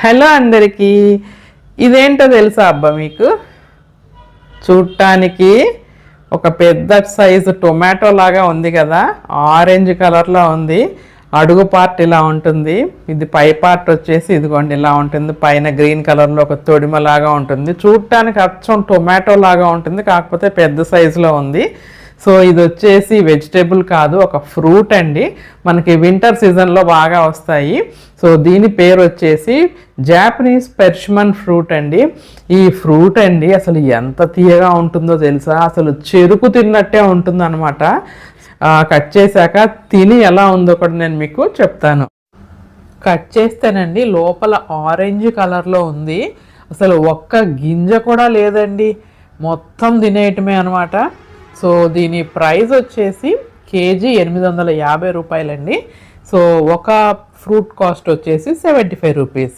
Hello అందరికీ. ఇదేంటో తెలుసా అబ్బా మీకు? చూడటానికి ఒక పెద్ద సైజు టొమాటో లాగా ఉంది కదా. ఆరెంజ్ కలర్లో ఉంది. అడుగు పార్ట్ ఇలా ఉంటుంది. ఇది పై పార్ట్ వచ్చేసి ఇదిగోండి ఇలా ఉంటుంది. పైన గ్రీన్ కలర్లో ఒక తొడిమ లాగా ఉంటుంది. చూడటానికి అచ్చం టొమాటో లాగా ఉంటుంది. కాకపోతే పెద్ద సైజులో ఉంది. సో ఇది వచ్చేసి వెజిటేబుల్ కాదు ఒక ఫ్రూట్ అండి. మనకి వింటర్ సీజన్లో బాగా వస్తాయి. సో దీని పేరు వచ్చేసి జాపనీస్ పెర్ష్మన్ ఫ్రూట్ అండి. ఈ ఫ్రూట్ అండి అసలు ఎంత తీయగా ఉంటుందో తెలుసా? అసలు చెరుకు తిన్నట్టే ఉంటుంది అనమాట కట్ చేశాక తిని ఎలా ఉందో కూడా నేను మీకు చెప్తాను. కట్ చేస్తేనండి లోపల ఆరెంజ్ కలర్లో ఉంది. అసలు ఒక్క గింజ కూడా లేదండి. మొత్తం తినేయటమే అనమాట సో దీని ప్రైస్ వచ్చేసి కేజీ ఎనిమిది వందల యాభై రూపాయలండి. సో ఒక ఫ్రూట్ కాస్ట్ వచ్చేసి సెవెంటీ ఫైవ్ రూపీస్.